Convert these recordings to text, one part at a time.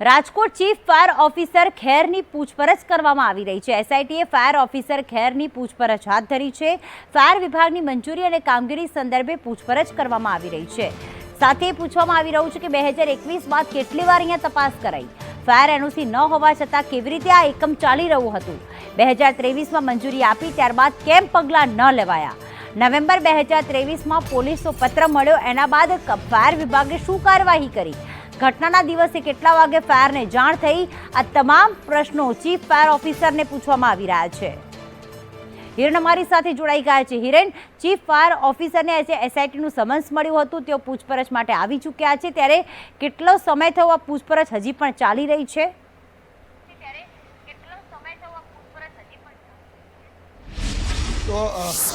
Rajkot chief fire officer ખેરની પૂછપરછ કરવામાં આવી રહી છે. એસઆઈટીએ ફાયર ઓફિસર ખેરની પૂછપરછ હાથ ધરી છે. ફાયર વિભાગની મંજૂરી અને કામગીરી સંદર્ભે પૂછપરછ કરવામાં આવી રહી છે. સાથે પૂછવામાં આવી રહ્યું છે કે બે હજાર એકવીસ બાદ કેટલી વાર અહીંયા તપાસ કરાઈ? ફાયર એનઓસી ન હોવા છતાં કેવી રીતે આ એકમ ચાલી રહ્યું હતું? બે હજાર ત્રેવીસમાં મંજૂરી આપી ત્યારબાદ કેમ પગલાં ન લેવાયા? નવેમ્બર બે હજાર ત્રેવીસમાં પોલીસનો પત્ર મળ્યો. એના બાદ ફાયર વિભાગે શું કાર્યવાહી કરી? ઘટનાના દિવસે કેટલા વાગે ફાયરને જાણ થઈ, આ તમામ પ્રશ્નો ચીફ ફાયર ઓફિસરને પૂછવામાં આવી રહ્યા છે. હિરણ અમારી સાથે જોડાઈ ગયા છે. હિરેન, ચીફ ફાયર ઓફિસરને એસઆઈટીનું સમન્સ મળ્યું હતું, તેઓ પૂછપરછ માટે આવી ચૂક્યા છે. ત્યારે કેટલો સમય થયો, આ પૂછપરછ હજી પણ ચાલી રહી છે? તો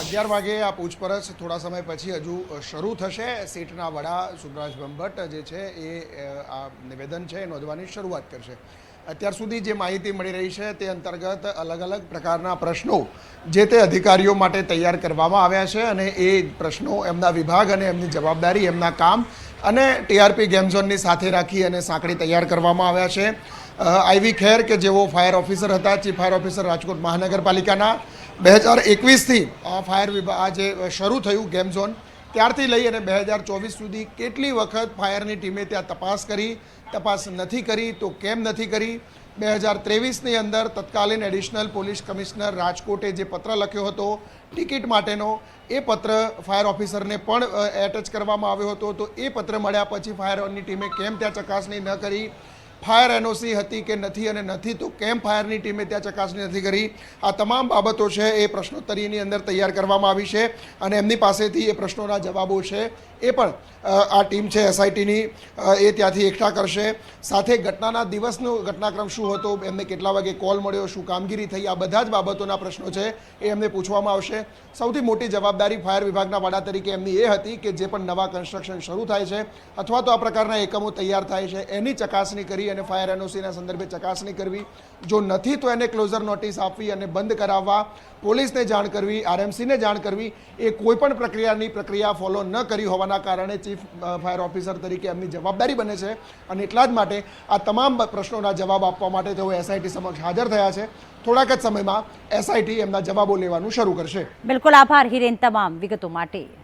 અગિયાર વાગે આ પૂછપરછ થોડા સમય પછી હજુ શરૂ થશે. સીટના વડા સુભરાજ ભંભટ્ટ જે છે એ આ નિવેદન છે એ નોંધવાની શરૂઆત કરશે. અત્યાર સુધી જે માહિતી મળી રહી છે તે અંતર્ગત અલગ અલગ પ્રકારના પ્રશ્નો જે તે અધિકારીઓ માટે તૈયાર કરવામાં આવ્યા છે અને એ પ્રશ્નો એમના વિભાગ અને એમની જવાબદારી, એમના કામ અને ટીઆરપી ગેમ ઝોનની સાથે રાખી અને સાંકળી તૈયાર કરવામાં આવ્યા છે. આઈવી ખેર કે જેઓ ફાયર ઓફિસર હતા, ચીફ ફાયર ઓફિસર રાજકોટ મહાનગરપાલિકાના. બે હજાર એકવીસથી આ ફાયર વિભાગ આ જે શરૂ થયું ગેમ ઝોન, ત્યારથી લઈ અને બે હજાર ચોવીસ સુધી કેટલી વખત ફાયરની ટીમે ત્યાં તપાસ કરી, તપાસ નથી કરી, તો કેમ નથી કરી? બે હજાર ત્રેવીસની અંદર તત્કાલીન એડિશનલ પોલીસ કમિશનર રાજકોટે જે પત્ર લખ્યો હતો, ટિકિટ માટેનો, એ પત્ર ફાયર ઓફિસરને પણ એટેચ કરવામાં આવ્યો હતો. તો એ પત્ર મળ્યા પછી ફાયરની ટીમે કેમ ત્યાં ચકાસણી ન કરી? ફાયર એનઓસી હતી કે નથી અને નથી, તો કેમ ફાયરની ટીમે ત્યાં ચકાસણી નથી કરી? આ તમામ બાબતો છે એ પ્રશ્નોત્તરીની અંદર તૈયાર કરવામાં આવી છે અને એમની પાસેથી એ પ્રશ્નોના જવાબો છે એ પણ આ ટીમ છે એસઆઈટીની એ ત્યાંથી એકઠા કરશે. સાથે ઘટનાના દિવસનો ઘટનાક્રમ શું હતો, એમને કેટલા વાગે કોલ મળ્યો, શું કામગીરી થઈ, આ બધા જ બાબતોના પ્રશ્નો છે એ એમને પૂછવામાં આવશે. સૌથી મોટી જવાબદારી ફાયર વિભાગના વડા તરીકે એમની એ હતી કે જે પણ નવા કન્સ્ટ્રક્શન શરૂ થાય છે અથવા તો આ પ્રકારના એકમો તૈયાર થાય છે, એની ચકાસણી કરી અને ફાયર એનઓસીના સંદર્ભે ચકાસણી કરવી. જો નથી, તો એને ક્લોઝર નોટિસ આપવી અને બંધ કરાવવા. પોલીસને જાણ કરવી, આરએમસીને જાણ કરવી, એ કોઈપણ પ્રક્રિયાની પ્રક્રિયા ફોલો ન કરી હોવાના કારણે ચીફ ફાયર ઓફિસર તરીકે એમની જવાબદારી બને છે. અને એટલા જ માટે આ તમામ પ્રશ્નોના જવાબ આપવા માટે તેઓ એસઆઈટી સમક્ષ હાજર થયા છે. થોડાક જ સમયમાં એસઆઈટી એમના જવાબો લેવાનું શરૂ કરશે. બિલકુલ આભાર હિરેન તમામ વિગતો માટે.